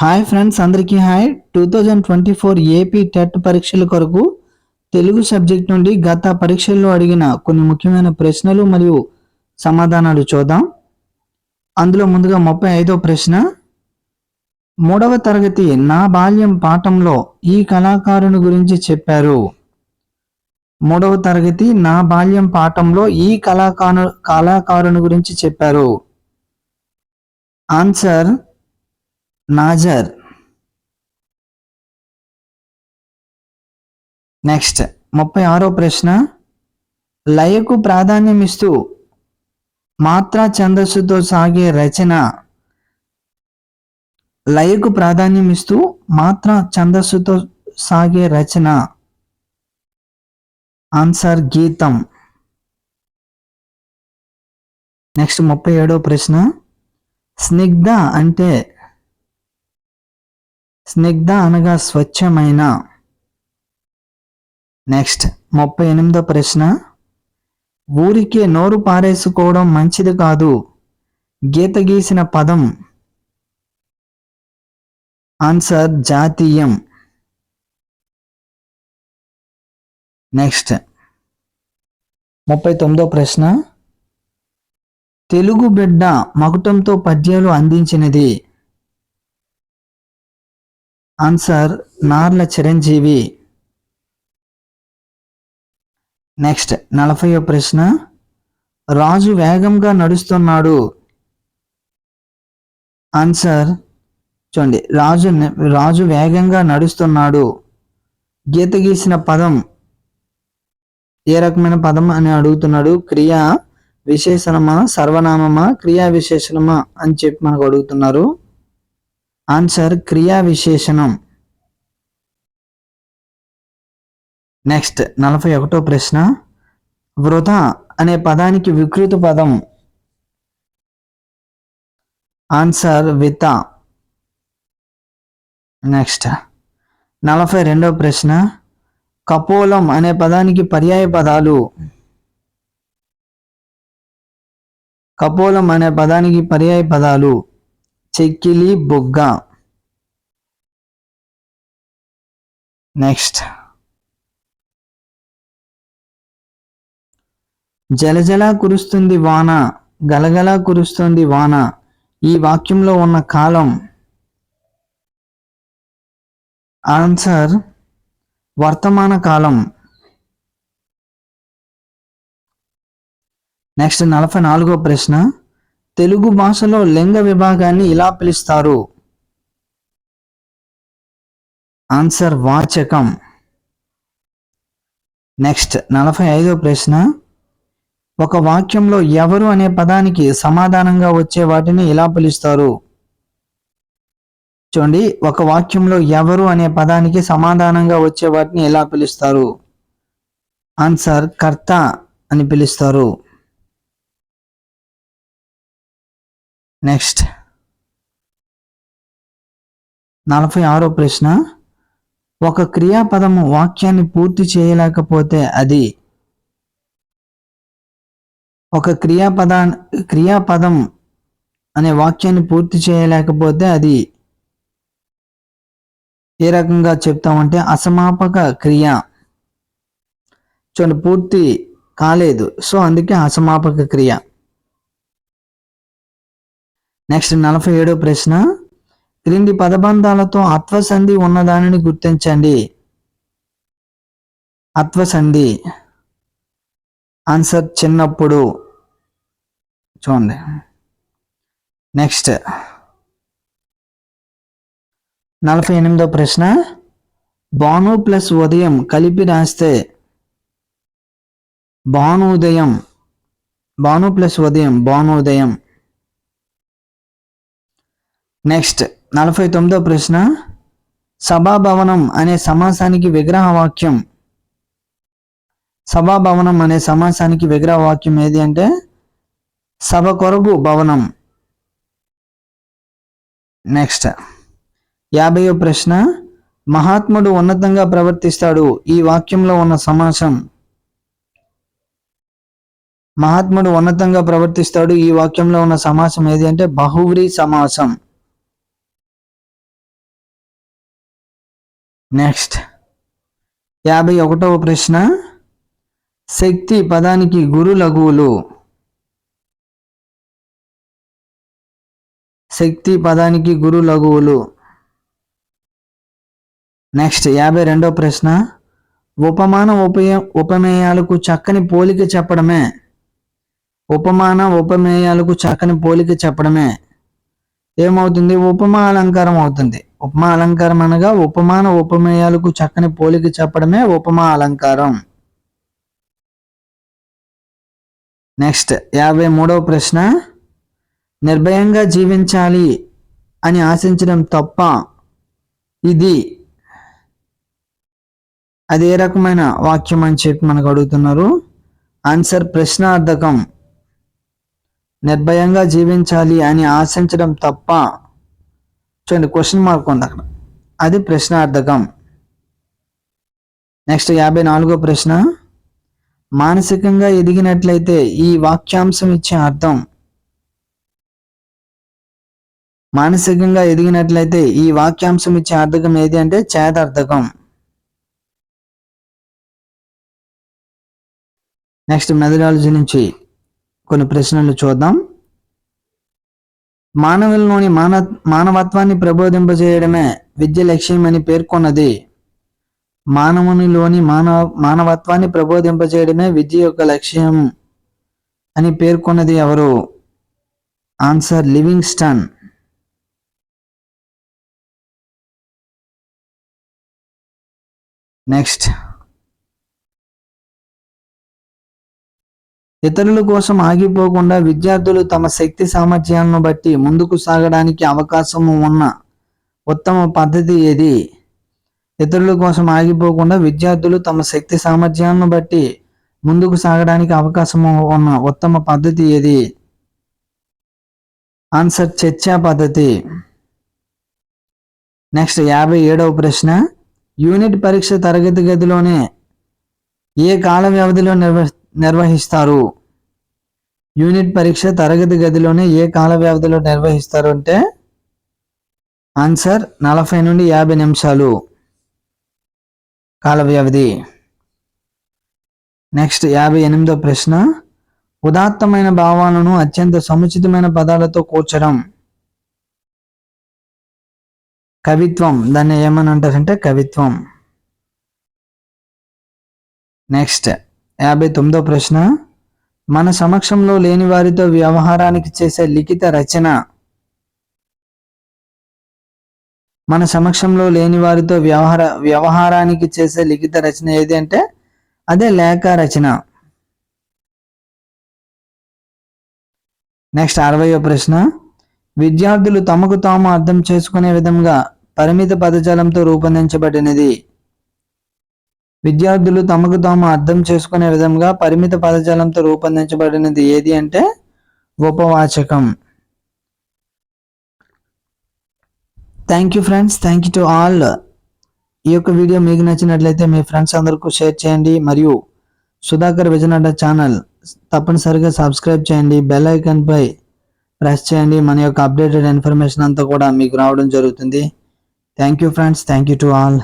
Hi friends అందరికీ hi. Two thousand twenty four AP TET పరీక్షల కొరకు తెలుగు సబ్జెక్ట్ నుండి గత పరీక్షల్లో అడిగిన కొన్ని ముఖ్యమైన ప్రశ్నలు మరియు సమాధానాలు చూద్దాం. అందులో ముందుగా ముప్పై ఐదో ప్రశ్న. మూడవ తరగతి నా బాల్యం పాఠంలో ఈ కళాకారుని గురించి చెప్పారు. మూడవ తరగతి నా బాల్యం పాఠంలో ఈ కళాకారు కళాకారుని గురించి చెప్పారు. ఆన్సర్ నాజర్. నెక్స్ట్ ముప్పై ఆరో ప్రశ్న. లయకు ప్రాధాన్యం ఇస్తూ మాత్రా ఛందస్సుతో సాగే రచన. లయకు ప్రాధాన్యం ఇస్తూ మాత్రా ఛందస్సుతో సాగే రచన. ఆన్సర్ గీతం. నెక్స్ట్ ముప్పై ఏడో ప్రశ్న. స్నిగ్ధ అంటే స్నిగ్ధ అనగా స్వచ్ఛమైన. నెక్స్ట్ ముప్పై ఎనిమిదో ప్రశ్న. ఊరికే నోరు పారేసుకోవడం మంచిది కాదు. గీత గీసిన పదం. ఆన్సర్ జాతీయం. నెక్స్ట్ ముప్పై తొమ్మిదో ప్రశ్న. తెలుగు బిడ్డ మకుటంతో పద్యాలు అందించినది. ఆన్సర్ నార్ల చిరంజీవి. నెక్స్ట్ నలభైవ ప్రశ్న. రాజు వేగంగా నడుస్తున్నాడు. ఆన్సర్ చూడండి. రాజు రాజు వేగంగా నడుస్తున్నాడు. గీత గీసిన పదం ఏ రకమైన పదం అని అడుగుతున్నాడు? క్రియా విశేషణమా సర్వనామమా క్రియా విశేషణమా అని చెప్పి మనకు అడుగుతున్నారు. ఆన్సర్ క్రియా విశేషణం నెక్స్ట్ నలభై ఒకటో ప్రశ్న. వృధా అనే పదానికి వికృత పదం. ఆన్సర్ విత నెక్స్ట్ నలభై రెండవ ప్రశ్న. కపోలం అనే పదానికి పర్యాయ పదాలు. కపోలం అనే పదానికి పర్యాయ పదాలు. చెక్కిలి బొగ్గ నెక్స్ట్ జలజల కురుస్తుంది వాన గలగల కురుస్తుంది వాన. ఈ వాక్యంలో ఉన్న కాలం. ఆన్సర్ వర్తమాన కాలం. నెక్స్ట్ నలభై నాలుగో ప్రశ్న. తెలుగు భాషలో లింగ విభాగాన్ని ఇలా పిలుస్తారు. ఆన్సర్ వాచకం. నెక్స్ట్ నలభై ఐదో ప్రశ్న. ఒక వాక్యంలో ఎవరు అనే పదానికి సమాధానంగా వచ్చే వాటిని ఇలా పిలుస్తారు? చూడండి ఒక వాక్యంలో ఎవరు అనే పదానికి సమాధానంగా వచ్చే వాటిని ఎలా పిలుస్తారు? ఆన్సర్ కర్త అని పిలుస్తారు. నెక్స్ట్ నలభై ఆరో ప్రశ్న. ఒక క్రియాపదము వాక్యాన్ని పూర్తి చేయలేకపోతే అది ఒక క్రియాపదా క్రియాపదం అనే వాక్యాన్ని పూర్తి చేయలేకపోతే అది ఏ రకంగా చెప్తామంటే అసమాపక క్రియ. చూడండి పూర్తి కాలేదు. సో అందుకే అసమాపక క్రియ. నెక్స్ట్ నలభై ఏడో ప్రశ్న. క్రింది పదబంధాలతో అత్వసంధి ఉన్నదానిని గుర్తించండి. అత్వసంధి. ఆన్సర్ చిన్నప్పుడు. చూడండి. నెక్స్ట్ నలభై ఎనిమిదో ప్రశ్న. భాను ప్లస్ ఉదయం కలిపి రాస్తే భానుదయం భాను ప్లస్ ఉదయం భానుదయం నెక్స్ట్ నలభై తొమ్మిదో ప్రశ్న సభాభవనం అనే సమాసానికి విగ్రహ వాక్యం సభాభవనం అనే సమాసానికి విగ్రహ వాక్యం ఏది అంటే సభ కొరకు భవనం. నెక్స్ట్ యాభైవ ప్రశ్న మహాత్ముడు ఉన్నతంగా ప్రవర్తిస్తాడు ఈ వాక్యంలో ఉన్న సమాసం. మహాత్ముడు ఉన్నతంగా ప్రవర్తిస్తాడు ఈ వాక్యంలో ఉన్న సమాసం ఏది అంటే బహువ్రీ సమాసం. నెక్స్ట్ యాభై ఒకటవ ప్రశ్న. శక్తి పదానికి గురు లఘువులు. శక్తి పదానికి గురు లఘువులు. నెక్స్ట్ యాభై రెండవ ప్రశ్న. ఉపమాన ఉపయ ఉపమేయాలకు చక్కని పోలిక చెప్పడమే. ఉపమాన ఉపమేయాలకు చక్కని పోలిక చెప్పడమే. ఏమవుతుంది? ఉపమా అలంకారం అవుతుంది. ఉపమా అలంకారం అనగా ఉపమాన ఉపమేయాలకు చక్కని పోలిక చెప్పడమే ఉపమా అలంకారం. నెక్స్ట్ యాభై మూడవ ప్రశ్న. నిర్భయంగా జీవించాలి అని ఆశించడం తప్ప ఇది అది ఏ రకమైన వాక్యం అని చెప్పి మనకు అడుగుతున్నారు? ఆన్సర్ ప్రశ్నార్థకం. నిర్భయంగా జీవించాలి అని ఆశించడం తప్ప చూడండి క్వశ్చన్ మార్క్ ఉంది అక్కడ. అది ప్రశ్నార్థకం. నెక్స్ట్ యాభై నాలుగో ప్రశ్న. మానసికంగా ఎదిగినట్లయితే ఈ వాక్యాంశం ఇచ్చే అర్థం. మానసికంగా ఎదిగినట్లయితే ఈ వాక్యాంశం ఇచ్చే అర్థకం ఏది అంటే చేతార్థకం నెక్స్ట్ మెథడాలజీ నుంచి కొన్ని ప్రశ్నలు చూద్దాం. మానవులలోని మాన మానవత్వాన్ని ప్రబోధింపజేయడమే విద్య లక్ష్యమని పేర్కొన్నది. మానవునిలోని మానవ మానవత్వాన్ని ప్రబోధింపజేయడమే విద్య యొక్క లక్ష్యం అని పేర్కొన్నది ఎవరు? Answer Livingstone next. ఇతరుల కోసం ఆగిపోకుండా విద్యార్థులు తమ శక్తి సామర్థ్యాలను బట్టి ముందుకు సాగడానికి అవకాశం ఉన్న ఉత్తమ పద్ధతి ఏది? ఇతరుల కోసం ఆగిపోకుండా విద్యార్థులు తమ శక్తి సామర్థ్యాలను బట్టి ముందుకు సాగడానికి అవకాశం ఉన్న ఉత్తమ పద్ధతి ఏది? ఆన్సర్ చర్చా పద్ధతి. నెక్స్ట్ యాభై ఏడవ ప్రశ్న. యూనిట్ పరీక్ష తరగతి గదిలోనే ఏ కాల వ్యవధిలో నిర్వ నిర్వహిస్తారు. యూనిట్ పరీక్ష తరగతి గదిలోనే ఏ కాల వ్యవధిలో నిర్వహిస్తారు అంటే ఆన్సర్ నలభై నుండి యాభై నిమిషాలు కాల వ్యవధి. నెక్స్ట్ యాభై ఎనిమిదో ప్రశ్న ఉదాత్తమైన భావాలను అత్యంత సముచితమైన పదాలతో కూర్చడం కవిత్వం దాన్ని ఏమని అంటారంటే కవిత్వం. నెక్స్ట్ యాభై తొమ్మిదో ప్రశ్న. మన సమక్షంలో లేని వారితో వ్యవహారానికి చేసే లిఖిత రచన. మన సమక్షంలో లేని వారితో వ్యవహార వ్యవహారానికి చేసే లిఖిత రచన ఏది అంటే అదే లేఖ రచన. నెక్స్ట్ అరవయో ప్రశ్న. విద్యార్థులు తమకు తాము అర్థం చేసుకునే విధంగా పరిమిత పదజాలంతో రూపొందించబడినది. విద్యార్థులు తమకు తాము అర్థం చేసుకునే విధంగా పరిమిత పదజాలంతో రూపొందించబడినది ఏది అంటే ఉపవాచకం. Thank you friends thank you to all ఈ యొక్క వీడియో మీకు నచ్చినట్లయితే మీ ఫ్రెండ్స్ అందరికీ షేర్ చేయండి. మరియు సుధాకర్ విజయనగర ఛానల్ తప్పనిసరిగా సబ్స్క్రైబ్ చేయండి. బెల్ ఐకాన్ పై ప్రెస్ చేయండి. మన యొక్క అప్డేటెడ్ ఇన్ఫర్మేషన్ అంతా కూడా మీకు రావడం జరుగుతుంది. Thank you friends thank you to all